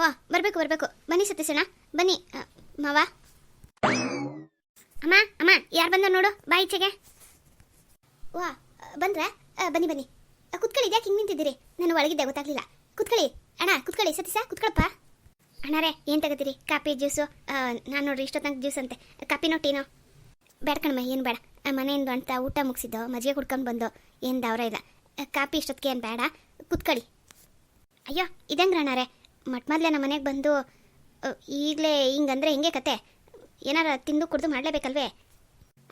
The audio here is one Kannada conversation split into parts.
ಓ, ಬರಬೇಕು ಬರಬೇಕು. ಬನ್ನಿ ಸತೀಶಣ್ಣ. ಬನ್ನಿ. ಮಾವ. ಅಮ್ಮ ಅಮ್ಮ, ಯಾರು ಬಂದ ನೋಡು, ಬಾ ಈಚೆಗೆ. ವಾ ಬಂದ್ರ? ಬನ್ನಿ ಬನ್ನಿ. ಕುತ್ಕೊಳ್ಳಿ, ಇದ್ಯಾಕೆ ಹಿಂಗೆ ನಿಂತಿದ್ದೀರಿ? ನಾನು ಒಳಗಿದ್ದೆ, ಗೊತ್ತಾಗ್ಲಿಲ್ಲ. ಕುತ್ಕೊಳ್ಳಿ. ಅಣ್ಣ, ಕುತ್ಕೊಳ್ಳಿ, ಸತೀಶ, ಕುತ್ಕೊಳಪ್ಪ. ಅಣ್ಣರೇ ಏನು ತಗೋತೀರಿ? Coffee, juice? ನಾನು ನೋಡ್ರಿ ಇಷ್ಟೊತ್ತಂಗೆ ಜ್ಯೂಸ್ ಅಂತೆ. ಕಾಪಿ ಟೀನೋ? ಬೇಡ ಕಣಮ್ಮ, ಏನು ಬೇಡ. ಮನೆಯಿಂದ ಅಂತ ಊಟ ಮುಗಿಸಿದ್ದು, ಮಜ್ಜಿಗೆ ಕುಡ್ಕೊಂಡು ಬಂದು, ಏನು ದವರ ಇಲ್ಲ. ಕಾಫಿ ಇಷ್ಟೊತ್ತಿಗೆ ಏನು ಬೇಡ? ಕುತ್ಕೊಳ್ಳಿ. ಅಯ್ಯೋ, ಇದಂಗ್ರ ಅಣ್ಣಾರೆ ಮಟ್ ನಮ್ಮ ಮನೆಗೆ ಬಂದು ಈಗಲೇ ಹಿಂಗಂದ್ರೆ ಹಿಂಗೆ ಕತೆ. ಏನಾರ ತಿಂದು ಕುಡಿದು ಮಾಡಲೇಬೇಕಲ್ವೇ?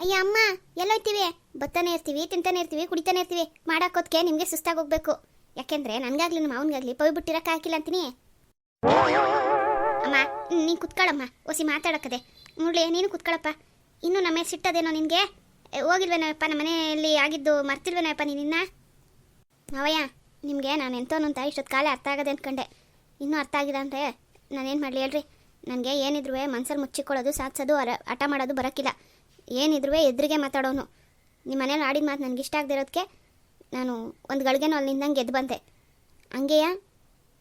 ಅಯ್ಯ ಅಮ್ಮ ಎಲ್ಲೋಯ್ತೀವಿ ಬತ್ತಾನೆ ಇರ್ತೀವಿ, ತಿಂತಾನೆ ಇರ್ತೀವಿ, ಕುಡಿತಾನೆ ಇರ್ತೀವಿ. ಮಾಡಾಕೋದಕ್ಕೆ ನಿಮಗೆ ಸುಸ್ತಾಗಿ ಹೋಗ್ಬೇಕು ಯಾಕೆಂದ್ರೆ ನನಗಾಗ್ಲಿ ನಮ್ಮ ಅವನಿಗಾಗಲಿ ಪೈ ಬಿಟ್ಟಿರಕ್ಕೆ ಹಾಕಿಲ್ಲ ಅಂತೀನಿ. ಅಮ್ಮ ನೀನು ಕುತ್ಕೊಳ್ಳಮ್ಮ ಓಸಿ ಮಾತಾಡಕ್ಕದೆ. ನೋಡಲಿ ನೀನು ಕುತ್ಕೊಳ್ಳಪ್ಪ ಇನ್ನೂ ನಮ್ಮ ಮೇಲೆ ಸಿಟ್ಟದೇನೋ ನಿನಗೆ? ಹೋಗಿಲ್ವೇನಪ್ಪ? ನಮ್ಮ ಮನೆಯಲ್ಲಿ ಆಗಿದ್ದು ಮರ್ತಿಲ್ವೇನಪ್ಪ ನೀನಿನ್ನ ಮಾವಯ್ಯ, ನಿಮಗೆ ನಾನು ಎಂತೋನು ಅಂತ ಇಷ್ಟೊತ್ತು ಕಾಲೇ ಅರ್ಥ ಆಗದೆ ಅಂದ್ಕೊಂಡೆ. ಇನ್ನೂ ಅರ್ಥ ಆಗಿದೆ ಅಂದರೆ ನಾನೇನು ಮಾಡಲಿ ಹೇಳ್ರಿ? ನನಗೆ ಏನಿದ್ರು ಮನ್ಸಲ್ಲಿ ಮುಚ್ಚಿಕೊಳ್ಳೋದು, ಸಾಧಿಸೋದು, ಅರ, ಹಠ ಮಾಡೋದು ಬರೋಕ್ಕಿಲ್ಲ. ಏನಿದ್ರು ಎದುರಿಗೆ ಮಾತಾಡೋನು. ನಿಮ್ಮ ಮನೇಲಿ ಆಡಿದ ಮಾತು ನನಗೆ ಇಷ್ಟ ಆಗದೆ ಇರೋದಕ್ಕೆ ನಾನು ಒಂದು ಗಳಿಗೆನೂ ಅಲ್ಲಿ ನಿಂದಂಗೆ ಎದ್ದು ಬಂದೆ. ಹಂಗೆಯ?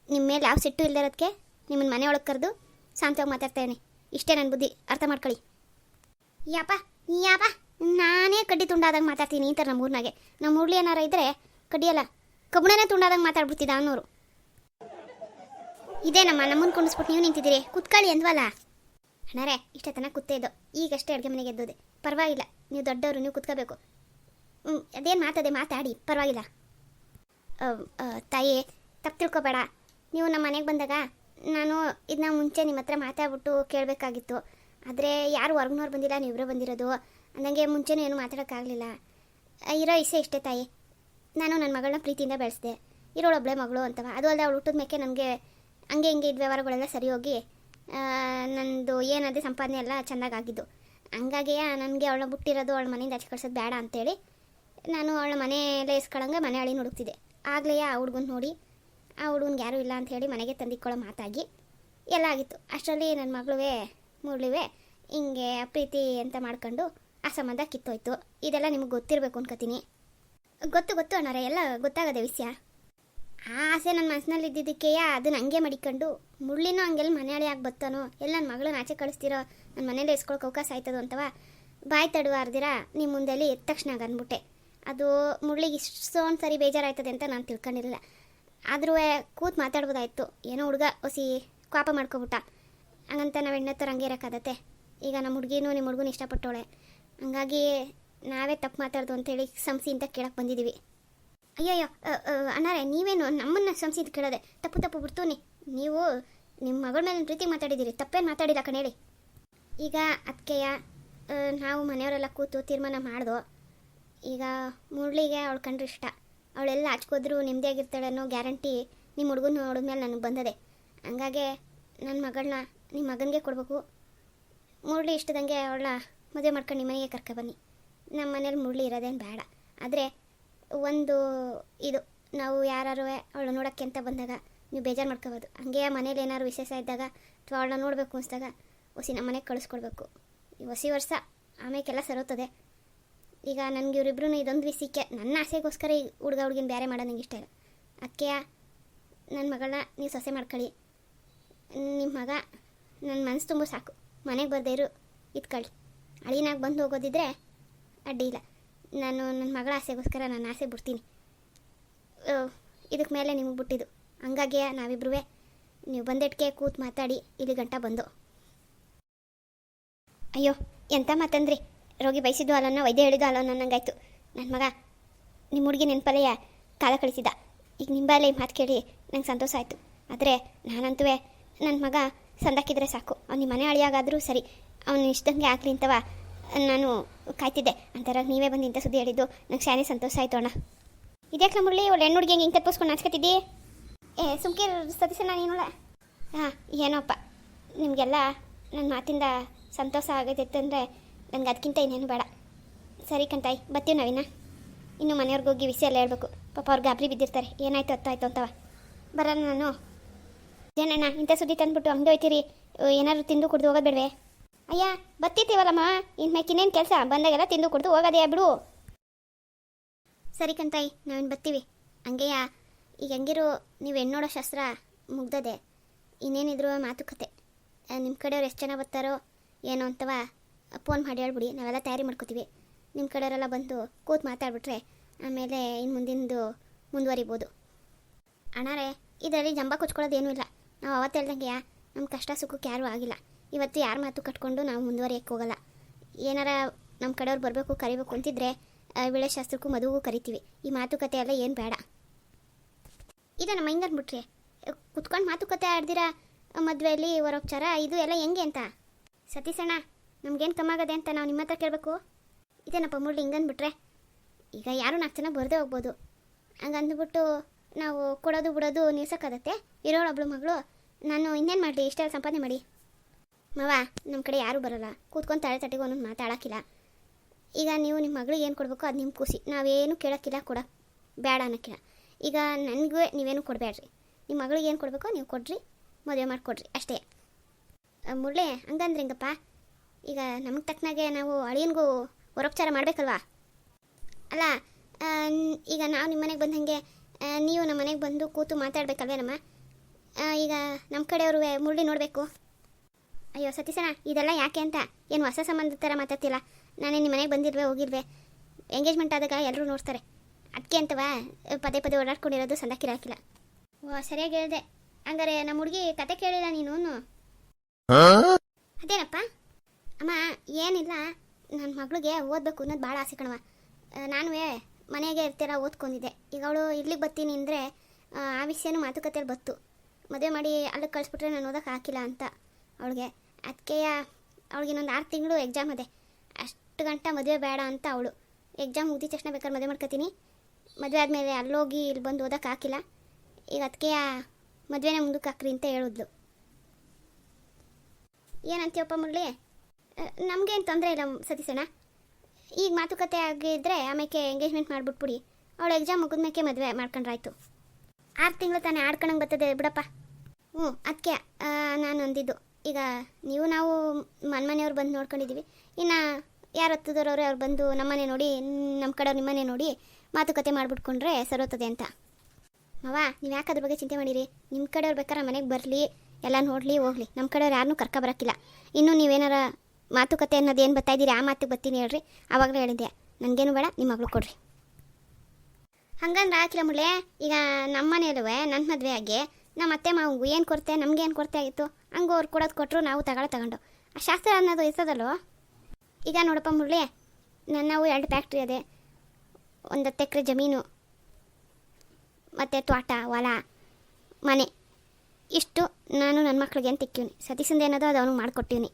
ನಿಮ್ಮ ಮೇಲೆ ಯಾವ ಸಿಟ್ಟು ಇಲ್ಲದಿರೋದಕ್ಕೆ ನಿಮ್ಮನ್ನ ಮನೆ ಒಳಗೆ ಕರೆದು ಶಾಂತವಾಗಿ ಮಾತಾಡ್ತೇನೆ. ಇಷ್ಟೇ ನನ್ನ ಬುದ್ಧಿ. ಅರ್ಥ ಮಾಡ್ಕೊಳ್ಳಿ. ಯಾಪ? ಯಾಪ? ನಾನೇ ಕಡ್ಡಿ ತುಂಡಾದಂಗೆ ಮಾತಾಡ್ತೀನಿ ಈ ಥರ ನಮ್ಮ ಊರ್ನಾಗೆ. ನಮ್ಮ ಊರ್ಲಿ ಏನಾರ ಇದ್ದರೆ ಕಡ್ಡಿಯಲ್ಲ ಕಬ್ಬಣನೇ ತುಂಡಾದಂಗೆ ಮಾತಾಡ್ಬಿಡ್ತಿದ್ದ ಅನ್ನೋರು. ಇದೇನಮ್ಮ ನಮ್ಮನ್ನು ಕುಣಿಸ್ಬಿಟ್ಟು ನೀವು ನಿಂತಿದ್ದೀರಿ. ಕುತ್ಕೊಳ್ಳಿ ಅಂದ್ವಲ್ಲ? ಅಣ್ಣಾರೆ ಇಷ್ಟೇ ತನಕ ಕೂತೇ ಇದ್ದೋ ಈಗಷ್ಟೇ ಅಡುಗೆ ಮನೆಗೆ ಎದ್ದೋದೆ. ಪರವಾಗಿಲ್ಲ, ನೀವು ದೊಡ್ಡವರು, ನೀವು ಕುತ್ಕೋಬೇಕು. ಹ್ಞೂ ಅದೇನು ಮಾತದೆ, ಮಾತಾಡಿ. ಪರವಾಗಿಲ್ಲ. ತಾಯಿ, ತಪ್ಪು ತಿಳ್ಕೊಬೇಡ. ನೀವು ನಮ್ಮ ಮನೆಗೆ ಬಂದಾಗ ನಾನು ಇದನ್ನ ಮುಂಚೆ ನಿಮ್ಮ ಹತ್ರ ಮಾತಾಡ್ಬಿಟ್ಟು ಕೇಳಬೇಕಾಗಿತ್ತು. ಆದರೆ ಯಾರು ಹೊರಗ್ನವ್ರು ಬಂದಿಲ್ಲ ನೀವಿಬ್ಬರೇ ಬಂದಿರೋದು. ಅಂದಂಗೆ ಮುಂಚೆನೂ ಏನು ಮಾತಾಡೋಕ್ಕಾಗಲಿಲ್ಲ. ಇರೋ ಇಸೆ ಇಷ್ಟೇ ತಾಯಿ. ನಾನು ನನ್ನ ಮಗಳನ್ನ ಪ್ರೀತಿಯಿಂದ ಬೆಳೆಸಿದೆ. ಇರೋಳೊಬ್ಳೆ ಮಗಳು ಅಂತವ. ಅದು ಅಲ್ಲದೆ ಅವಳು ಹುಟ್ಟಿದ ಮೇಲೆ ನನಗೆ ಹಂಗೆ ಹಿಂಗೆ ಇದು ವ್ಯವಹಾರಗಳೆಲ್ಲ ಸರಿ ಹೋಗಿ ನಂದು ಏನದೆ ಸಂಪಾದನೆ ಎಲ್ಲ ಚೆನ್ನಾಗಾಗಿದ್ದು. ಹಂಗಾಗಿಯೇ ನನಗೆ ಅವಳ ಬಿಟ್ಟಿರೋದು ಅವಳ ಮನೆಯಿಂದ ಆಚೆ ಕಳ್ಸೋದು ಬೇಡ ಅಂತೇಳಿ ನಾನು ಅವಳ ಮನೆಯಲ್ಲೇ ಇಸ್ಕೊಳಂಗೆ ಮನೆ ಹಳಿ ಹುಡುಕ್ತಿದ್ದೆ. ಆಗಲೇ ಆ ಹುಡುಗನ ನೋಡಿ, ಆ ಹುಡುಗನ್ಗೆ ಯಾರೂ ಇಲ್ಲ ಅಂತ ಹೇಳಿ ಮನೆಗೆ ತಂದಿಕ್ಕೊಳ್ಳೋ ಮಾತಾಗಿ ಎಲ್ಲ ಆಗಿತ್ತು. ಅಷ್ಟರಲ್ಲಿ ನನ್ನ ಮಗಳುವೆ, ಮುರಳಿವೆ ಹಿಂಗೆ ಪ್ರೀತಿ ಅಂತ ಮಾಡ್ಕೊಂಡು ಆ ಸಂಬಂಧ ಕಿತ್ತೋಯ್ತು. ಇದೆಲ್ಲ ನಿಮಗೆ ಗೊತ್ತಿರಬೇಕು ಅನ್ಕೋತೀನಿ. ಗೊತ್ತು ಗೊತ್ತು ಅಣ್ಣಾರೆ, ಎಲ್ಲ ಗೊತ್ತಾಗದೆ ವಿಷಯ. ಆ ಆಸೆ ನನ್ನ ಮನಸ್ಸಿನಲ್ಲಿ ಇದ್ದಿದ್ದಕ್ಕೆಯ? ಅದನ್ನ ಹಂಗೆ ಮಡಿಕೊಂಡು. ಮುಳ್ಳಿನೂ ಹಂಗೆಲ್ಲ ಮನೆಯಳಿ ಆಗಿ ಬತ್ತಾನೋ? ಎಲ್ಲ ನನ್ನ ಮಗಳನ್ನ ಆಚೆ ಕಳಿಸ್ತಿರೋ? ನನ್ನ ಮನೇಲಿ ಇಸ್ಕೊಳಕ್ಕೆ ಅವಕಾಶ ಆಯ್ತದೋ ಅಂತವ? ಬಾಯಿ ತಡುವಾರ್ದಿರ? ನಿಮ್ಮ ಮುಂದೆಲಿ ಎದ್ದ ತಕ್ಷಣ ಅಂದ್ಬಿಟ್ಟೆ. ಅದು ಮುಳ್ಳಿಗೆ ಇಷ್ಟೊಂದು ಸರಿ ಬೇಜಾರಾಯ್ತದೆ ಅಂತ ನಾನು ತಿಳ್ಕೊಂಡಿರಲಿಲ್ಲ. ಆದರೂ ಕೂತು ಮಾತಾಡ್ಬೋದಾಯ್ತು. ಏನೋ ಹುಡುಗ ಹೊಸಿ ಕ್ವಾಪ ಮಾಡ್ಕೊಬಿಟ್ಟ. ಹಂಗಂತ ನಾವು ಎಣ್ಣೆ ಹಂಗೆ ಇರೋಕ್ಕಾಗತ್ತೆ. ಈಗ ನಮ್ಮ ಹುಡುಗಿನೂ ನಿಮ್ಮ ಹುಡುಗನ ಇಷ್ಟಪಟ್ಟೋಳೆ. ಹಂಗಾಗಿ ನಾವೇ ತಪ್ಪು ಮಾತಾಡ್ದು ಅಂತೇಳಿ ಸಂಸಿ ಅಂತ ಕೇಳಕ್ಕೆ ಬಂದಿದ್ದೀವಿ ಅಯ್ಯಯ್ಯೋ ಅಣ್ಣಾರೆ, ನೀವೇನು ನಮ್ಮನ್ನ ಸಂಸಿದ್ ಕೇಳೋದೆ ತಪ್ಪು ತಪ್ಪು ಬಿಡ್ತೂನಿ ನೀವು ನಿಮ್ಮ ಮಗಳ ಮೇಲೆ ಪ್ರೀತಿ ಮಾತಾಡಿದ್ದೀರಿ, ತಪ್ಪೇನು ಮಾತಾಡಿಲ್ಲ ಕಣೇಳಿ ಈಗ ಅದಕ್ಕೆಯ ನಾವು ಮನೆಯವರೆಲ್ಲ ಕೂತು ತೀರ್ಮಾನ ಮಾಡ್ದು, ಈಗ ಮುರಳಿಗೆ ಅವಳು ಕಂಡ್ರೆ ಇಷ್ಟ. ಅವಳೆಲ್ಲ ಹಚ್ಕೋದ್ರು ನೆಮ್ಮದಿ ಆಗಿರ್ತಾಳೆ ಅನ್ನೋ ಗ್ಯಾರಂಟಿ ನಿಮ್ಮ ಹುಡುಗನ ನೋಡಿದ್ಮೇಲೆ ನನಗೆ ಬಂದದೆ. ಹಂಗಾಗೆ ನನ್ನ ಮಗಳನ್ನ ನಿಮ್ಮ ಮಗನಿಗೆ ಕೊಡಬೇಕು. ಮುರಳಿ ಇಷ್ಟದಂಗೆ ಅವಳ ಮದುವೆ ಮಾಡ್ಕೊಂಡು ನಿಮ್ಮ ಮನೆಗೆ ಕರ್ಕೊಬನ್ನಿ ನಮ್ಮ ಮನೇಲಿ ಮುರಳಿ ಇರೋದೇನು ಬೇಡ. ಆದರೆ ಒಂದು ಇದು, ನಾವು ಯಾರು ಅವಳು ನೋಡೋಕ್ಕೆ ಅಂತ ಬಂದಾಗ ನೀವು ಬೇಜಾರು ಮಾಡ್ಕೋಬೋದು. ಹಂಗೆ ಮನೇಲಿ ಏನಾದ್ರು ವಿಶೇಷ ಇದ್ದಾಗ ಅಥವಾ ಅವಳನ್ನ ನೋಡಬೇಕು ಅನಿಸಿದಾಗ ನಮ್ಮ ಮನೆಗೆ ಕಳಿಸ್ಕೊಡ್ಬೇಕು. ಹೊಸಿ ವರ್ಷ ಆಮೇಲೆಲ್ಲ ಸರೋತದೆ ಈಗ ನನಗೆ ಇವರಿಬ್ರು ಇದೊಂದು ವಿಸಿಕೆ. ನನ್ನ ಆಸೆಗೋಸ್ಕರ ಈ ಹುಡುಗ ಹುಡುಗಿನ ಬೇರೆ ಮಾಡೋ ನನಗೆ ಇಷ್ಟ ಇಲ್ಲ. ಅಕ್ಕೆಯ ನನ್ನ ಮಗಳನ್ನ ನೀವು ಸೊಸೆ ಮಾಡ್ಕೊಳ್ಳಿ. ನಿಮ್ಮ ಮಗ ನನ್ನ ಮನಸ್ಸು ತುಂಬ ಸಾಕು. ಮನೆಗೆ ಬರ್ದೇ ಇರು ಇತ್ಕೊಳ್ಳಿ ಅಳಿನಾಗ ಬಂದು ಹೋಗೋದಿದ್ರೆ ಅಡ್ಡಿ ಇಲ್ಲ. ನಾನು ನನ್ನ ಮಗಳ ಆಸೆಗೋಸ್ಕರ ನಾನು ಆಸೆ ಬಿಡ್ತೀನಿ. ಇದಕ್ಕೆ ಮೇಲೆ ನಿಮಗೆ ಬಿಟ್ಟಿದ್ದು. ಹಂಗಾಗಿ ನಾವಿಬ್ರೂ ನೀವು ಬಂದೆಟ್ಗೆ ಕೂತು ಮಾತಾಡಿ, ಇಲ್ಲಿ ಗಂಟ ಬಂದು. ಅಯ್ಯೋ ಎಂಥ ಮಾತಂದ್ರಿ? ರೋಗಿ ಬಯಸಿದ್ದು ಅಲ್ಲನ್ನ ವೈದ್ಯ ಹೇಳಿದ್ದು ಅಲ್ಲ ಅನ್ನಂಗಾಯ್ತು ನನ್ನ ಮಗ ನಿಮ್ಮ ಹುಡುಗಿ ನೆನಪಲೆಯ ಕಾಲ ಕಳಿಸಿದ. ಈಗ ನಿಂಬಲ್ಲೇ ಮಾತು ಕೇಳಿ ನಂಗೆ ಸಂತೋಷ ಆಯಿತು. ಆದರೆ ನಾನಂತೂ ನನ್ನ ಮಗ ಸಂದಾಕಿದ್ರೆ ಸಾಕು. ಅವ್ನು ನಿಮ್ಮ ಮನೆ ಅಳಿಯಾಗಾದರೂ ಸರಿ. ಅವನು ಇಷ್ಟಂಗೆ ಆಗಲಿ ಅಂತವ ನಾನು ಕಾಯ್ತಿದ್ದೆ. ಅಂತಾರ ನೀವೇ ಬಂದು ಇಂಥ ಸುದ್ದಿ ಹೇಳಿದ್ದು ನಂಗೆ ಶಾನೆ ಸಂತೋಷ ಆಯಿತು ಅಣ್ಣ. ಇದ್ಯಾಕೆ ಮುರಳಿ ಒಳ್ಳೆ ಹೆಣ್ಣು ಹುಡುಗಿ ಹಿಂಗೆ ತಪ್ಪಿಸ್ಕೊಂಡು ನಾಚ್ಕೊತಿದ್ದಿ? ಏ ಸುಮ್ಕೆ ಸತೀಶ ನೀನಲ್ಲ ಹಾಂ ಏನೋಪ್ಪ. ನಿಮಗೆಲ್ಲ ನನ್ನ ಮಾತಿಂದ ಸಂತೋಷ ಆಗೋದಿತ್ತಂದರೆ ಅಂದರೆ ನನಗೆ ಅದಕ್ಕಿಂತ ಇನ್ನೇನು ಬೇಡ. ಸರಿ ಕಂತಾಯಿ ಬರ್ತೀವಿ ನಾವಿನ್ನ. ಇನ್ನು ಮನೆಯವ್ರಿಗೆ ಹೋಗಿ ವಿಷಯ ಎಲ್ಲ ಹೇಳ್ಬೇಕು. ಪಾಪ ಅವ್ರು ಗಾಬರಿ ಬಿದ್ದಿರ್ತಾರೆ. ಏನಾಯ್ತು ಅತ್ತಾಯ್ತು ಅಂತವ. ಬರೋಣ ನಾನು. ಏನಣ್ಣ ಇಂಥ ಸುದ್ದಿ ತಂದ್ಬಿಟ್ಟು ಹಂಗೆ ಹೋಯ್ತೀರಿ. ಏನಾದ್ರು ತಿಂದು ಕುಡಿದು ಹೋಗೋದು ಬೇಡವೆ? ಅಯ್ಯ ಬತ್ತಿರ್ತೀವಲ್ಲಮ್ಮ ಇನ್ನು ಮೇಕಿನೇನು ಕೆಲಸ? ಬಂದಾಗೆಲ್ಲ ತಿಂದು ಕುಡಿದು ಹೋಗೋದೇ ಬಿಡು. ಸರಿ ಕಂತಾಯಿ, ನಾವಿನ್ ಬತ್ತೀವಿ. ಹಂಗೆಯ? ಈಗ ಹೆಂಗಿರು, ನೀವು ಹೆಣ್ಣೋಡೋ ಶಾಸ್ತ್ರ ಮುಗ್ದದೆ. ಇನ್ನೇನಿದ್ರು ಮಾತುಕತೆ. ನಿಮ್ಮ ಕಡೆಯವ್ರು ಎಷ್ಟು ಜನ ಬರ್ತಾರೋ ಏನೋ ಅಂತವ ಫೋನ್ ಮಾಡಿ ಹೇಳ್ಬಿಡಿ. ನಾವೆಲ್ಲ ತಯಾರಿ ಮಾಡ್ಕೋತೀವಿ. ನಿಮ್ಮ ಕಡೆಯವರೆಲ್ಲ ಬಂದು ಕೂತು ಮಾತಾಡ್ಬಿಟ್ರೆ ಆಮೇಲೆ ಇನ್ನು ಮುಂದಿನದು ಮುಂದುವರಿಬೋದು. ಅಣ್ಣಾರೇ, ಇದರಲ್ಲಿ ಜಂಬ ಕೊಚ್ಕೊಳ್ಳೋದೇನೂ ಇಲ್ಲ. ನಾವು ಅವತ್ತು ಹೇಳ್ದಂಗೆಯಾ? ನಮ್ಮ ಕಷ್ಟ ಸುಖಕ್ಕೆ ಯಾರೂ ಆಗಿಲ್ಲ. ಇವತ್ತು ಯಾರ ಮಾತು ಕಟ್ಕೊಂಡು ನಾವು ಮುಂದುವರಿಯಕ್ಕೆ ಹೋಗಲ್ಲ. ಏನಾರ ನಮ್ಮ ಕಡೆಯವ್ರು ಬರಬೇಕು, ಕರಿಬೇಕು ಅಂತಿದ್ರೆ ವಿಳೆ ಶಾಸ್ತ್ರಕ್ಕೂ ಮದುವೆಗೂ ಕರಿತೀವಿ. ಈ ಮಾತುಕತೆ ಎಲ್ಲ ಏನು ಬೇಡ. ಇದೆ ನಮ್ಮ ಹಿಂಗೆ ಅಂದ್ಬಿಟ್ರಿ ಕುತ್ಕೊಂಡು ಮಾತುಕತೆ ಆಡ್ದಿರ ಮದುವೆಯಲ್ಲಿ ವರೋಪಚಾರ, ಇದು ಎಲ್ಲ ಹೆಂಗೆ ಅಂತ? ಸತೀಸಣ್ಣ ನಮ್ಗೇನು ಕಮ್ಮಾಗದೆ ಅಂತ ನಾವು ನಿಮ್ಮ ಹತ್ರ ಕೇಳಬೇಕು? ಇದೇನಪ್ಪ ಮುರಳಿ ಹಿಂಗಂದ್ಬಿಟ್ರೆ ಈಗ ಯಾರು ನಾಲ್ಕು ಜನ ಬರದೇ ಹೋಗ್ಬೋದು. ಹಂಗಂದ್ಬಿಟ್ಟು ನಾವು ಕೊಡೋದು ಬಿಡೋದು ನಿಲ್ಸೋಕ್ಕಾಗತ್ತೆ? ಇರೋಳೊಬ್ಳು ಮಗಳು, ನಾನು ಇನ್ನೇನು ಮಾಡಲಿ? ಇಷ್ಟೆಲ್ಲ ಸಂಪಾದನೆ ಮಾಡಿ. ಮಾವ ನಮ್ಮ ಕಡೆ ಯಾರೂ ಬರೋಲ್ಲ. ಕೂತ್ಕೊಂಡು ತಾಳೆ ತಟ್ಟಿಗೆ ಒಂದೊಂದು ಮಾತಾಡೋಕ್ಕಿಲ್ಲ ಈಗ ನೀವು ನಿಮ್ಮ ಮಗಳಿಗೆ ಏನು ಕೊಡಬೇಕು ಅದು ನಿಮ್ಮ ಖುಷಿ ನಾವೇನು ಕೇಳೋಕ್ಕಿಲ್ಲ, ಕೊಡ ಬೇಡ ಅನ್ನೋಕ್ಕಿಲ್ಲ. ಈಗ ನನಗೂ ನೀವೇನು ಕೊಡಬೇಡ್ರಿ ನಿಮ್ಮ ಮಗಳಿಗೆ ಏನು ಕೊಡಬೇಕೋ ನೀವು ಕೊಡ್ರಿ, ಮದುವೆ ಮಾಡಿಕೊಡ್ರಿ, ಅಷ್ಟೇ. ಮುರಳಿ, ಹಂಗಂದ್ರೆ ಹಿಂಗಪ್ಪ? ಈಗ ನಮಗೆ ತಕ್ಕನಾಗೆ ನಾವು ಅಳಿಯನಿಗೂ ವರೋಪಚಾರ ಮಾಡಬೇಕಲ್ವಾ? ಅಲ್ಲ ಈಗ ನಾವು ನಿಮ್ಮ ಮನೆಗೆ ಬಂದಂಗೆ ನೀವು ನಮ್ಮ ಮನೆಗೆ ಬಂದು ಕೂತು ಮಾತಾಡ್ಬೇಕಲ್ವೇನಮ್ಮ? ಈಗ ನಮ್ಮ ಕಡೆಯವರು ಮುರಳಿ ನೋಡಬೇಕು. ಅಯ್ಯೋ ಸತೀಸಣ್ಣ ಇದೆಲ್ಲ ಯಾಕೆ ಅಂತ? ಏನು ಹೊಸ ಸಂಬಂಧ ಥರ ಮಾತಾಡ್ತಿಲ್ಲ ನಾನೇ ನಿಮ್ಮ ಮನೆಗೆ ಬಂದಿರುವೆ ಹೋಗಿಲ್ವೆ ಎಂಗೇಜ್ಮೆಂಟ್ ಆದಾಗ ಎಲ್ಲರೂ ನೋಡ್ತಾರೆ. ಅದಕ್ಕೆ ಅಂತವಾ ಪದೇ ಪದೇ ಓಡಾಡ್ಕೊಂಡಿರೋದು ಸಂದಕ್ಕಿರಾಕಿಲ್ಲ ಓ ಸರಿಯಾಗಿ ಹೇಳಿದೆ. ಹಂಗಾರೆ ನಮ್ಮ ಹುಡುಗಿ ಕತೆ ಕೇಳಿಲ್ಲ ನೀನು ಅದೇನಪ್ಪ? ಅಮ್ಮ ಏನಿಲ್ಲ. ನನ್ನ ಮಗಳಿಗೆ ಓದಬೇಕು ಅನ್ನೋದು ಭಾಳ ಆಸೆ ಕಣವ ನಾನು ಮನೆಗೆ ಇರ್ತೀರ ಓದ್ಕೊಂಡಿದ್ದೆ. ಈಗ ಅವಳು ಇಲ್ಲಿಗೆ ಬರ್ತೀನಿ ಅಂದರೆ ಆ ವಿಷಯನೂ ಮಾತುಕತೆಯಲ್ಲಿ ಬತ್ತು. ಮದುವೆ ಮಾಡಿ ಅಲ್ಲಿಗೆ ಕಳಿಸ್ಬಿಟ್ರೆ ನಾನು ಓದೋಕೆ ಹಾಕಿಲ್ಲ ಅಂತ ಅವಳಿಗೆ. ಅದಕ್ಕೆ ಅವಳಿಗೆ ಇನ್ನೊಂದು ಆರು ತಿಂಗಳು ಎಕ್ಸಾಮ್ ಅದೇ. ಅಷ್ಟು ಗಂಟೆ ಮದುವೆ ಬೇಡ ಅಂತ ಅವಳು. ಎಕ್ಸಾಮ್ ಮುಗಿದ ತಕ್ಷಣ ಬೇಕಾದ್ರೆ ಮದುವೆ ಮಾಡ್ಕೊತೀನಿ. ಮದುವೆ ಆದಮೇಲೆ ಅಲ್ಲೋಗಿ ಇಲ್ಲಿ ಬಂದು ಓದೋಕೆ ಹಾಕಿಲ್ಲ. ಈಗ ಅದಕ್ಕೆ ಮದುವೆನೇ ಮುಂದಕ್ಕೆ ಹಾಕ್ರಿ ಅಂತ ಹೇಳಿದ್ಲು. ಏನಂತೀವಪ್ಪ ಮುರಳಿ? ನಮಗೇನು ತೊಂದರೆ ಇಲ್ಲ ಸತೀಸಣ್ಣ ಈಗ ಮಾತುಕತೆ ಆಗಿದ್ದರೆ ಆಮೇಲೆ ಎಂಗೇಜ್ಮೆಂಟ್ ಮಾಡಿಬಿಟ್ಬಿಡಿ. ಅವಳು ಎಕ್ಸಾಮ್ ಮುಗಿದ್ಮೇಲೆ ಮದುವೆ ಮಾಡ್ಕೊಂಡ್ರಾಯ್ತು. ಆರು ತಿಂಗಳು ತಾನೇ ಆಡ್ಕೊಳಂಗೆ ಬರ್ತದೆ ಬಿಡಪ್ಪ. ಹ್ಞೂ, ಅದಕ್ಕೆ ನಾನು ಅಂದಿದ್ದು ಈಗ ನೀವು, ನಾವು ಮನೆ ಮನೆಯವ್ರು ಬಂದು ನೋಡ್ಕೊಂಡಿದ್ದೀವಿ. ಇನ್ನು ಯಾರು ಹತ್ತದವ್ರವ್ರೆ ಅವ್ರು ಬಂದು ನಮ್ಮನೆ ನೋಡಿ ನಮ್ಮ ಕಡೆಯವ್ರು ನಿಮ್ಮನೆ ನೋಡಿ ಮಾತುಕತೆ ಮಾಡಿಬಿಟ್ಕೊಂಡ್ರೆ ಸರೋತದೆ ಅಂತ. ಮಾವ, ನೀವು ಯಾಕೆ ಅದ್ರ ಬಗ್ಗೆ ಚಿಂತೆ ಮಾಡಿರಿ? ನಿಮ್ಮ ಕಡೆಯವ್ರು ಬೇಕಾದ್ರೆ ಮನೆಗೆ ಬರಲಿ, ಎಲ್ಲ ನೋಡಲಿ, ಹೋಗಲಿ. ನಮ್ಮ ಕಡೆಯವ್ರು ಯಾರನ್ನೂ ಕರ್ಕೊ ಬರೋಕ್ಕಿಲ್ಲ. ಇನ್ನೂ ನೀವೇನಾರ ಮಾತುಕತೆ ಅನ್ನೋದು ಏನು ಬರ್ತಾ ಆ ಮಾತಿಗೆ ಬರ್ತೀನಿ ಹೇಳ್ರಿ. ಆವಾಗಲೇ ಹೇಳಿದ್ದೆ. ನನಗೇನು ಬೇಡ ನಿಮ್ಮ ಮಗಳು ಕೊಡ್ರಿ. ಹಂಗಂದ್ರೆ ಹಾಕಿಲ್ಲ ಮುಳ್ಳೆ, ಈಗ ನಮ್ಮ ಮನೆಯಲ್ಲೂ ನನ್ನ ಮದುವೆ ಆಗಿ ನಮ್ಮ ಅತ್ತೆ ಮಾವು ಏನು ಕೊರತೆ, ನಮ್ಗೆ ಏನು ಕೊರತೆ ಆಗಿತ್ತು? ಹಂಗೆ ಅವ್ರು ಕೊಡೋದು ಕೊಟ್ಟರು ನಾವು ತಗೊಳ್ಳೋ ತಗೊಂಡು. ಆ ಶಾಸ್ತ್ರ ಅನ್ನೋದು ಇರ್ತದಲ್ಲೋ ಈಗ ನೋಡಪ್ಪ ಮುರಳಿ ನನ್ನವು ಎರಡು ಫ್ಯಾಕ್ಟ್ರಿ ಅದೇ. ಒಂದು ಹತ್ತು ಎಕರೆ ಜಮೀನು, ಮತ್ತು ತೋಟ, ಹೊಲ, ಮನೆ. ಇಷ್ಟು ನಾನು ನನ್ನ ಮಕ್ಳಿಗೆ ಅಂತ ತಿಕ್ಕೀನಿ ಸತೀಸಂದ ಏನದೋ ಅದು ಅವನಿಗೆ ಮಾಡಿಕೊಟ್ಟಿವ್ನಿ.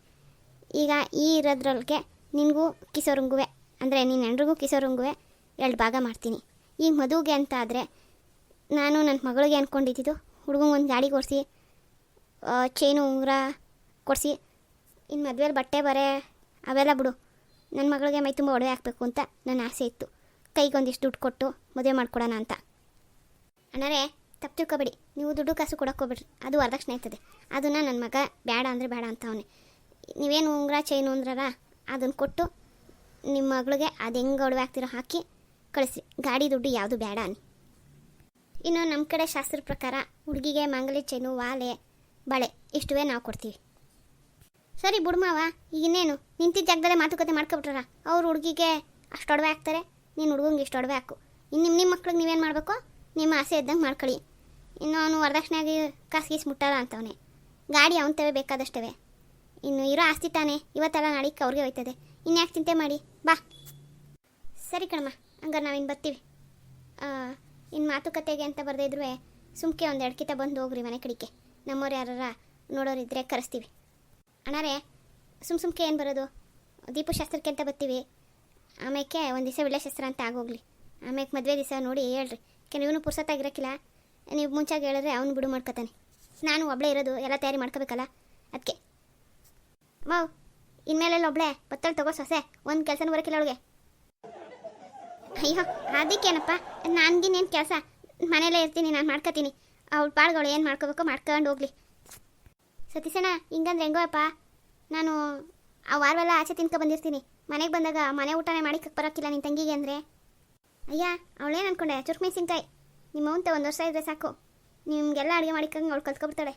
ಈಗ ಈ ಇರೋದ್ರೊಳಗೆ ನಿನಗೂ ಕಿಸೋರುಂಗುವೆ ಅಂದರೆ ನೀನು ಎಲ್ರಿಗೂ ಕಿಸೋರಂಗುವೆ ಎರಡು ಭಾಗ ಮಾಡ್ತೀನಿ. ಈಗ ಮದುವೆಗೆ ಅಂತ ಆದರೆ ನಾನು ನನ್ನ ಮಗಳಿಗೆ ಅಂದ್ಕೊಂಡಿದ್ದು ಹುಡುಗಂಗೆ ಒಂದು ಗಾಡಿ ಕೊಡಿಸಿ ಚೈನು ಉಂಗುರ ಕೊಡಿಸಿ. ಇನ್ನು ಮದುವೆಲಿ ಬಟ್ಟೆ ಬರೆ, ಅವೆಲ್ಲ ಬಿಡು. ನನ್ನ ಮಗಳಿಗೆ ಮೈ ತುಂಬ ಒಡವೆ ಹಾಕಬೇಕು ಅಂತ ನನ್ನ ಆಸೆ ಇತ್ತು. ಕೈಗೊಂದಿಷ್ಟು ದುಡ್ಡು ಕೊಟ್ಟು ಮದುವೆ ಮಾಡ್ಕೊಡೋಣ ಅಂತ. ಅಣ್ಣರೇ, ತಪ್ಪು ತಿಳ್ಕೊಬೇಡಿ. ನೀವು ದುಡ್ಡು ಕಾಸು ಕೊಡೋಕ್ಕೋಗ್ಬಿಡ್ರಿ ಅದು ವರದಕ್ಷಿಣೆ ಆಯ್ತದೆ ಅದನ್ನು ನನ್ನ ಮಗ ಬೇಡ ಅಂದರೆ ಬೇಡ ಅಂತ ಅವನೇ. ನೀವೇನು ಉಂಗುರ ಚೈನು ಅಂದ್ರಲ್ಲ ಅದನ್ನು ಕೊಟ್ಟು ನಿಮ್ಮ ಮಗಳಿಗೆ ಅದು ಹೆಂಗೆ ಒಡವೆ ಹಾಕ್ತಿರೋ ಹಾಕಿ ಕಳಿಸಿ. ಗಾಡಿ ದುಡ್ಡು ಯಾವುದು ಬೇಡ ಅನ್ನಿ ಇನ್ನು ನಮ್ಮ ಕಡೆ ಶಾಸ್ತ್ರ ಪ್ರಕಾರ ಹುಡುಗಿಗೆ ಮಾಂಗಲ್ಯ ಚೈನು, ವಾಲೆ, ಬಳೆ ಇಷ್ಟುವೇ ನಾವು ಕೊಡ್ತೀವಿ. ಸರಿ ಬುಡ್ಮಾವ ಈಗಿನ್ನೇನು ನಿಂತಿದ್ದ ಜಾಗದಲ್ಲೇ ಮಾತುಕತೆ ಮಾಡ್ಕೊಬಿಟ್ರ ಅವ್ರು ಹುಡುಗಿಗೆ ಅಷ್ಟು ಒಡವೆ ಹಾಕ್ತಾರೆ, ನೀನು ಹುಡುಗಂಗೆ ಇಷ್ಟು ಒಡವೆ ಹಾಕು. ಇನ್ನು ನಿಮ್ಮ ನಿಮ್ಮ ಮಕ್ಳಿಗೆ ನೀವೇನು ಮಾಡಬೇಕು? ನಿಮ್ಮ ಆಸೆ ಇದ್ದಂಗೆ ಮಾಡ್ಕೊಳ್ಳಿ. ಇನ್ನು ಅವನು ವರದಕ್ಷಿಣೆಯಾಗಿ ಕಾಸು ಗೀಸು ಮುಟ್ಟಲ್ಲ ಅಂತವನೆ. ಗಾಡಿ ಅವನ ತವೆ ಬೇಕಾದಷ್ಟವೇ. ಇನ್ನು ಇರೋ ಆಸ್ತಿ ತಾನೇ, ಇವತ್ತೆಲ್ಲ ನಾಳಿಕ್ಕೆ ಅವ್ರಿಗೆ ಹೋಯ್ತದೆ. ಇನ್ಯಾಕೆ ಚಿಂತೆ ಮಾಡಿ, ಬಾ. ಸರಿ ಕಣಮ್ಮ, ಹಂಗಾರೆ ನಾವಿನ್ನು ಬರ್ತೀವಿ. ಇನ್ನು ಮಾತುಕತೆಗೆ ಅಂತ ಬರೆದಿದ್ರು ಸುಮ್ಕೆ ಒಂದು ಎಡ್ಕಿತ ಕಿತ ಬಂದು ಹೋಗ್ರಿ ಮನೆ ಕಡಿಕೆ. ನಮ್ಮವ್ರು ಯಾರಾರ ನೋಡೋರಿದ್ರೆ ಕರೆಸ್ತೀವಿ. ಅಣ್ಣಾರೇ, ಸುಮ್ ಸುಮ್ಕೆ ಏನು ಬರೋದು? ದೀಪಶಾಸ್ತ್ರಕ್ಕೆ ಅಂತ ಬರ್ತೀವಿ ಆಮೇಲೆ ಒಂದು ದಿವಸ ವಿಳಾಶಾಸ್ತ್ರ ಅಂತ ಆಗೋಗ್ಲಿ. ಆಮೇಲೆ ಮದುವೆ ದಿವಸ ನೋಡಿ ಹೇಳ್ರಿ. ಯಾಕೆಂದ್ರೆ ಇವನು ಪುರ್ಸತ್ತಾಗಿರೋಕ್ಕಿಲ್ಲ ನೀವು ಮುಂಚಾಗಿ ಹೇಳಿದ್ರೆ ಅವನು ಬಿಡು ಮಾಡ್ಕೊತಾನೆ. ನಾನು ಒಬ್ಬಳೇ ಇರೋದು, ಎಲ್ಲ ತಯಾರಿ ಮಾಡ್ಕೋಬೇಕಲ್ಲ ಅದಕ್ಕೆ ವಾವ್, ಇನ್ಮೇಲೆಲ್ಲ ಒಬ್ಳೆ ಬತ್ತಳು ತಗೋ ಸೊಸೆ, ಒಂದು ಕೆಲಸನೂ ಬರೋಕ್ಕಿಲ್ಲ ಅವಳಿಗೆ. ಅಯ್ಯೋ, ಅದಕ್ಕೇನಪ್ಪ? ನನಗಿನ್ನೇನು ಕೆಲಸ? ಮನೇಲೇ ಇರ್ತೀನಿ, ನಾನು ಮಾಡ್ಕೋತೀನಿ. ಅವ್ಳ ಪಾಳ್ಗಳು ಏನು ಮಾಡ್ಕೋಬೇಕು ಮಾಡ್ಕೊಂಡು ಹೋಗ್ಲಿ. ಸತೀಸಣ್ಣ ಹಿಂಗಂದ್ರೆ ಹೆಂಗೋಯಪ್ಪ ನಾನು ಆ ವಾರವೆಲ್ಲ ಆಚೆ ತಿನ್ಕೊ ಬಂದಿರ್ತೀನಿ. ಮನೆಗೆ ಬಂದಾಗ ಮನೆ ಊಟನೇ ಮಾಡಿ ಬರೋಕ್ಕಿಲ್ಲ ನಿನ್ನ ತಂಗಿಗೆ ಅಂದರೆ. ಅಯ್ಯ, ಅವಳೇನು ಅನ್ಕೊಂಡೆ? ಚುರ್ಕ್ ಮೆಣಸಿನ್ಕಾಯಿ ನಿಮ್ಮ ಅಂತ ಒಂದು ವರ್ಷ ಇದ್ರೆ ಸಾಕು. ನಿಮಗೆಲ್ಲ ಅಡುಗೆ ಮಾಡಿಕಂಗೆ ಅವಳು ಕಲ್ತ್ಕೊಬಿಡ್ತಾಳೆ.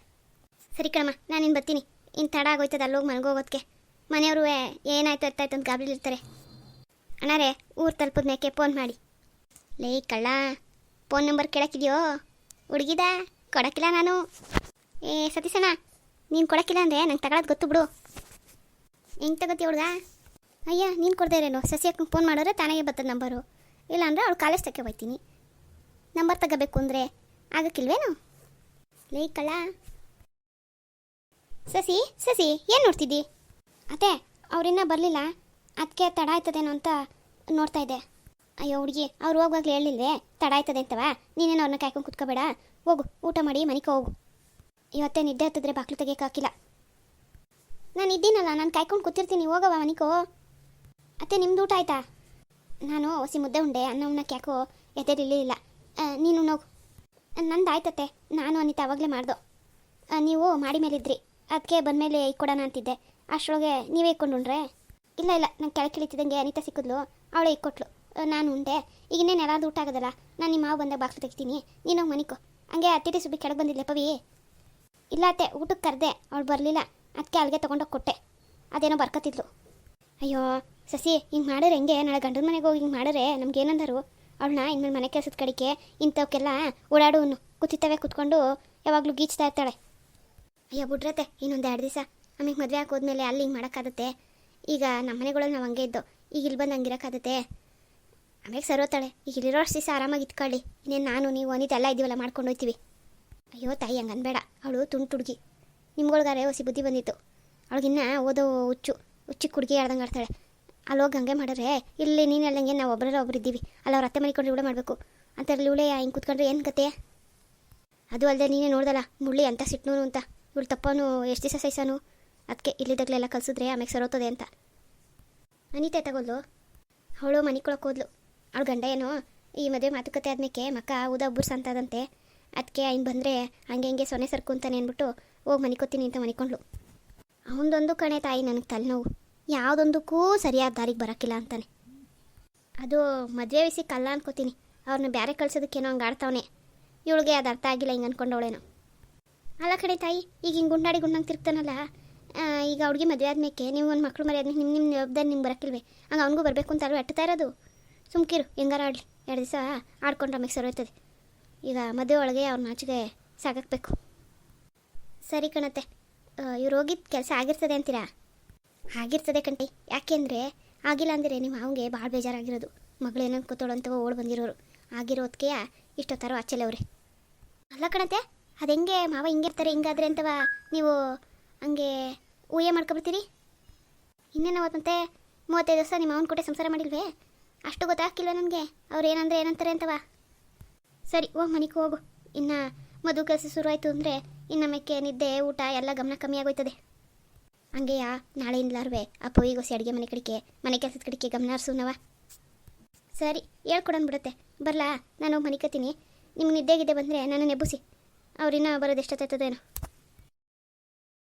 ಸರಿ ಕಣಮ್ಮ, ನಾನು ಇನ್ನು ಬರ್ತೀನಿ. ಇನ್ನು ತಡ ಆಗೋಯ್ತದ ಅಲ್ಲೋಗಿ ಮನೆಗೋಗೋದಕ್ಕೆ ಮನೆಯವರು ಏನಾಯ್ತು, ಎತ್ತಾಯ್ತು ಅಂತ ಗಾಬರಿಲಿರ್ತಾರೆ. ಅಣ್ಣಾರೇ ಊರು ತಲುಪಿದ ಮೇಕೆ ಫೋನ್ ಮಾಡಿ. ಲೇ ಕಳ್ಳ ಫೋನ್ ನಂಬರ್ ಕೇಳಕ್ಕಿದೆಯೋ ಹುಡುಗಿದ? ಕೊಡಕ್ಕಿಲ್ಲ ನಾನು. ಏ ಸತೀಶಣ್ಣ, ನೀನು ಕೊಡಕ್ಕಿಲ್ಲ ಅಂದರೆ ನಂಗೆ ತಗೊಳೋದು ಗೊತ್ತು ಬಿಡು. ಹೆಂಗೆ ತಗೋತಿ ಹುಡುಗ? ಅಯ್ಯ, ನೀನು ಕೊಡ್ತಾ ಇರೇನು? ಸಸಿ ಅಕ್ಕಂಗೆ ಫೋನ್ ಮಾಡಿದ್ರೆ ತಾನಾಗೆ ಬರ್ತದೆ ನಂಬರು ಇಲ್ಲಾಂದ್ರೆ ಅವಳು ಕಾಲೇಜ್ ತಕ್ಕೆ ಹೋಯ್ತೀನಿ. ನಂಬರ್ ತಗೋಬೇಕು ಅಂದರೆ ಆಗಕ್ಕಿಲ್ವೇನು? ಲೇ ಕಳ್ಳ. ಸಸಿ ಸಸಿ, ಏನು ನೋಡ್ತಿದ್ದಿ? ಅತ್ತೆ ಅವರಿನ್ನ ಬರಲಿಲ್ಲ. ಅದಕ್ಕೆ ತಡ ಆಯ್ತದೇನೋ ಅಂತ ನೋಡ್ತಾ ಇದ್ದೆ. ಅಯ್ಯೋ, ಹುಡುಗಿ, ಅವ್ರು ಹೋಗುವಾಗಲೇ ಹೇಳಿಲ್ವೇ? ತಡ ಆಯ್ತದೆ ಅಂತವ? ನೀನೇನು ಅವ್ರನ್ನ ಕಾಯ್ಕೊಂಡು ಕುತ್ಕೋಬೇಡ. ಹೋಗು, ಊಟ ಮಾಡಿ, ಮನೆಗೆ ಹೋಗು. ಇವತ್ತೇ ನಿದ್ದೆ ಹತ್ತಿದ್ರೆ ಬಾಕ್ಲು ಹಾಕಿಲ್ಲ. ನಾನು ಇದ್ದೀನಲ್ಲ, ನಾನು ಕಾಯ್ಕೊಂಡು ಕೂತಿರ್ತೀನಿ. ಹೋಗವ ಮನಿಕೋ ಅತ್ತೆ, ನಿಮ್ದು ಊಟ ಆಯ್ತಾ? ನಾನು ಹೊಸಿ ಮುದ್ದೆ ಉಂಡೆ, ಅನ್ನ ಉಣ್ಣಕ್ಕೆ ಯಾಕೋ ಎದೆರಿಲಿಲ್ಲ ನೀನು ಉಣ್ಣೋಗು. ನಂದು ಆಯ್ತತ್ತೆ ನಾನು ಅನಿತಾ ಅವಾಗಲೇ ಮಾಡ್ದು. ನೀವು ಮಾಡಿ ಮೇಲಿದ್ರಿ. ಅದಕ್ಕೆ ಬಂದಮೇಲೆ ಇಕ್ಕೊಡೋಣ ಅಂತಿದ್ದೆ. ಅಷ್ಟರೊಳಗೆ ನೀವೇ ಇಕ್ಕೊಂಡುಂಡ್ರೆ ಇಲ್ಲ ಇಲ್ಲ ನಂಗೆ ಕೆಳಗೆ ಇಳಿತಿದ್ದಂಗೆ ಅನಿತಾ ಸಿಕ್ಕಿದ್ಲು, ಅವಳೇ ಇಕ್ಕೊಟ್ಲು. ನಾನು ಉಂಡೆ. ಈಗ ಇನ್ನೇನು ಎಲ್ಲಾದ್ರೂ ಊಟ ಆಗೋದಲ್ಲ? ನಾನು ನಿಮ್ಮ ಮಾವು ಬಂದಾಗ ಬಾಕ್ಸ್ ತೆಗಿತೀನಿ. ನೀನು ಮನಿಕೋ. ಹಂಗೆ ಅತ್ತಿಟಿ ಸುಬ್ಬಿ ಕೆಳಗೆ ಬಂದಿದ್ಲೆ ಪವಿ? ಇಲ್ಲ ಅತ್ತೆ ಊಟಕ್ಕೆ ಕರೆದೆ. ಅವಳು ಬರಲಿಲ್ಲ. ಅದಕ್ಕೆ ಅಲ್ಲಿಗೆ ತೊಗೊಂಡೋಗಿ ಕೊಟ್ಟೆ. ಅದೇನೋ ಬರ್ಕೊತಿದ್ಲು. ಅಯ್ಯೋ, ಸಸಿ, ಹಿಂಗೆ ಮಾಡಿದ್ರೆ ಹೆಂಗೆ? ನಾಳೆ ಗಂಡನ ಮನೆಗೆ ಹೋಗಿ ಹಿಂಗೆ ಮಾಡಿದ್ರೆ ನಮ್ಗೆ ಏನಂದರು? ಅವಳನ್ನ ಇನ್ಮೇಲೆ ಮನೆ ಕೆಲಸದ ಕಡೆಗೆ ಇಂಥವಕ್ಕೆಲ್ಲ ಓಡಾಡುವನು ಕೂತಿತ್ತವೆ ಕೂತ್ಕೊಂಡು ಯಾವಾಗಲೂ ಗೀಚ್ತಾ ಇರ್ತಾಳೆ. ಅಯ್ಯೋ, ಬಿಡ್ರತ್ತೆ, ಇನ್ನೊಂದು ಎರಡು ದಿವಸ. ಆಮೇಲೆ ಮದುವೆ ಹಾಕೋದ್ಮೇಲೆ ಅಲ್ಲಿ ಹಿಂಗೆ ಮಾಡೋಕ್ಕಾಗತ್ತೆ? ಈಗ ನಮ್ಮ ಮನೆಗಳಲ್ಲಿ ನಾವು ಹಂಗೆ ಇದ್ದೋ, ಈಗ ಇಲ್ಲಿ ಬಂದು ಹಂಗೆ ಇರೋಕ್ಕಾಗತ್ತೆ ಆಮೇಲೆ ಸರೋತಾಳೆ ಈಗ ಇಲ್ಲಿರೋ ಅಷ್ಟು ದಿವಸ ಆರಾಮಾಗಿ ಇಟ್ಕೊಳ್ಳಿ ಇನ್ನೇನು ನಾನು, ನೀವು ಅನಿತ ಎಲ್ಲ ಇದೀವಲ್ಲ, ಮಾಡ್ಕೊಂಡು ಹೋಯ್ತೀವಿ. ಅಯ್ಯೋ ತಾಯಿ, ಹಂಗೆ ಅನ್ಬೇಡ. ಅವಳು ತುಂಟು ಹುಡುಗಿ. ನಿಮ್ಗಳ್ಗಾರೆ ಹೊಸಿ ಬುದ್ಧಿ ಬಂದಿತ್ತು. ಅವಳಿಗಿನ್ನ ಓದೋ ಹುಚ್ಚು, ಹುಚ್ಚಿಗೆ ಹುಡುಗಿ ಆಡ್ದಂಗೆ ಆಡ್ತಾಳೆ. ಅಲ್ಲಿ ಹೋಗಿ ಹಂಗೆ ಮಾಡಿದ್ರೆ ಇಲ್ಲಿ ನೀನು ಹೇಳ್ದಂಗೆ ನಾವು ಒಬ್ಬರಲ್ಲ ಒಬ್ರು ಇದ್ದೀವಿ. ಅಲ್ಲ ಅವ್ರ ಅತ್ತೆ ಮನೆಕೊಂಡು ಇವಳೆ ಮಾಡಬೇಕು. ಅಂತ ಇವಳೆ ಹಿಂಗೆ ಕೂತ್ಕೊಂಡ್ರೆ ಏನು ಕತೆ ಅದು ಅಲ್ಲದೆ ನೀನೇ ನೋಡ್ದಲ್ಲ, ಮುಳ್ಳಿ ಅಂತ ಸಿಟ್ನೂನು ಅಂತ. ಇವಳು ತಪ್ಪನು ಎಷ್ಟು ದಿವಸ ಸಹಿಸನು? ಅದಕ್ಕೆ ಇಲ್ಲಿದ್ದಾಗಲೆಲ್ಲ ಕಲಿಸಿದ್ರೆ ಆಮೇಲೆ ಸರೋತದೆ ಅಂತ. ಅನಿತೆ ತಗೊಂಡು ಅವಳು ಮನೆ ಕೊಳಕ್ಕೆ ಹೋದ್ಲು. ಅವಳು ಗಂಡ ಏನೋ, ಈ ಮದುವೆ ಮಾತುಕತೆ ಆದ್ಮೇಲೆ ಮಕ್ಕ ಊದ ಬುರ್ಸ್ ಅಂತದಂತೆ. ಅದಕ್ಕೆ ಇನ್ನು ಬಂದರೆ ಹಂಗೆ ಹಿಂಗೆ ಸೊನೆ ಸರ್ಕು ಅಂತಾನೆ ಅಂದ್ಬಿಟ್ಟು ಹೋಗಿ ಮನಿಕೋತೀನಿ ಅಂತ ಮನಿಕೊಂಡ್ಳು. ಅವನದೊಂದು ಕಣೆ ತಾಯಿ ನನಗೆ ತಲೆನೋವು. ಯಾವುದೊಂದಕ್ಕೂ ಸರಿಯಾದ ದಾರಿಗೆ ಬರೋಕ್ಕಿಲ್ಲ ಅಂತಾನೆ. ಅದು ಮದುವೆ ಕಲ್ಲ ಅನ್ಕೋತೀನಿ. ಅವ್ರನ್ನ ಬೇರೆ ಕಳ್ಸೋದಕ್ಕೇನೋ ಹಂಗೆ ಆಡ್ತಾವನೆ. ಇವಳಿಗೆ ಅದು ಅರ್ಥ ಆಗಿಲ್ಲ ಹಿಂಗೆ ಅಂದ್ಕೊಂಡವಳೇನೋ ಅಲ್ಲ ಕಣೆ ತಾಯಿ, ಈಗ ಹಿಂಗೆ ಗುಂಡಾಡಿ ಗುಂಡಂಗೆ ತಿರ್ತಾನಲ್ಲ ಈಗ ಅವ್ರಿಗೆ ಮದುವೆ ಆದ್ಮೇಲೆ ನೀವು ಒಂದು ಮಕ್ಳು ಮರಿ ಆದ್ಮೇಲೆ ನಿಮ್ಮ ನಿಮ್ಮ ಜವಾಬ್ದಾರಿ ನಿಮ್ಗೆ ಬರೋಕ್ಕಿಲ್ವೇ? ಹಂಗೆ ಅವ್ನಿಗೂ ಬರಬೇಕು ಅಂತ ಅಲ್ವ ಎಟ್ಟುತ್ತಾ ಇರೋದು? ಸುಮ್ಕಿರು ಹೆಂಗಾರ ಆಡಲಿ. ಎರಡು ದಿವಸ ಆಡ್ಕೊಂಡ್ರೆ ಆಮೇಲೆ ಸರೋಯ್ತದೆ ಈಗ ಮದುವೆ ಒಳಗೆ ಅವ್ರ ನಾಚಿಗೆ ಸಾಕಾಕ್ಬೇಕು. ಸರಿ ಕಣತ್ತೆ. ಇವ್ರು ಹೋಗಿದ್ದ ಕೆಲಸ ಆಗಿರ್ತದೆ ಅಂತೀರಾ? ಆಗಿರ್ತದೆ ಕಣ್ಟಿ ಯಾಕೆಂದರೆ ಆಗಿಲ್ಲ ಅಂದರೆ ನಿಮ್ಮ ಅವಂಗೆ ಭಾಳ ಬೇಜಾರಾಗಿರೋದು. ಮಗಳೇನೋ ಕೂತೋಳಂತವ ಓಡ್ ಬಂದಿರೋರು. ಆಗಿರೋದಕ್ಕೆ ಇಷ್ಟೊತ್ತಾರು ಆಚೆಲೆ ಅವರೇ. ಅಲ್ಲ ಕಣತೆ ಅದು ಹೆಂಗೆ ಮಾವ ಹಿಂಗಿರ್ತಾರೆ ಹಿಂಗಾದ್ರೆ ಅಂತವ? ನೀವು ಹಂಗೆ ಊಹೆ ಮಾಡ್ಕೊಬಿಡ್ತೀರಿ? ಇನ್ನೇನು ಅವತ್ತಂತೆ ಮೂವತ್ತೈದು ವರ್ಷ ನಿಮ್ಮ ಅವನ ಕೊಟ್ಟೆ ಸಂಸಾರ ಮಾಡಿಲ್ವೇ? ಅಷ್ಟು ಗೊತ್ತಾಗ್ತಿಲ್ವ ನನಗೆ? ಅವ್ರು ಏನಂದ್ರೆ ಏನಂತಾರೆ ಅಂತವ? ಸರಿ, ಹೋಗಿ ಮನೆಗೆ ಹೋಗು. ಇನ್ನು ಮದುವೆ ಕೆಲಸ ಶುರುವಾಯಿತು ಅಂದರೆ ಇನ್ನು ಮೆಕ್ಕೆ ನಿದ್ದೆ, ಊಟ ಎಲ್ಲ ಗಮನ ಕಮ್ಮಿ ಆಗೋಯ್ತದೆ. ಹಂಗೆಯ? ನಾಳೆ ಇಲ್ಲಾರ್ವೆ ಅಪ್ಪ ಈಗ ಹೊಸ ಅಡುಗೆ ಮನೆ ಕಡಿಕೆ ಮನೆ ಕೆಲಸದ ಕಡಿಕೆ ಗಮನ ಹರಿಸುನವ ಸರಿ ಹೇಳ್ಕೊಡೋಣ ಬಿಡುತ್ತೆ. ಬರಲಾ? ನಾನು ಹೋಗಿ ಮನಿಕತ್ತೀನಿ ನಿಮ್ಗೆ ನಿದ್ದೆಗಿದ್ದೆ ಬಂದರೆ ನಾನು ನೆಬ್ಬುಸಿ ಅವ್ರಿನ್ನ ಬರೋದು ಎಷ್ಟೊತ್ತಾಯ್ತದೇನೋ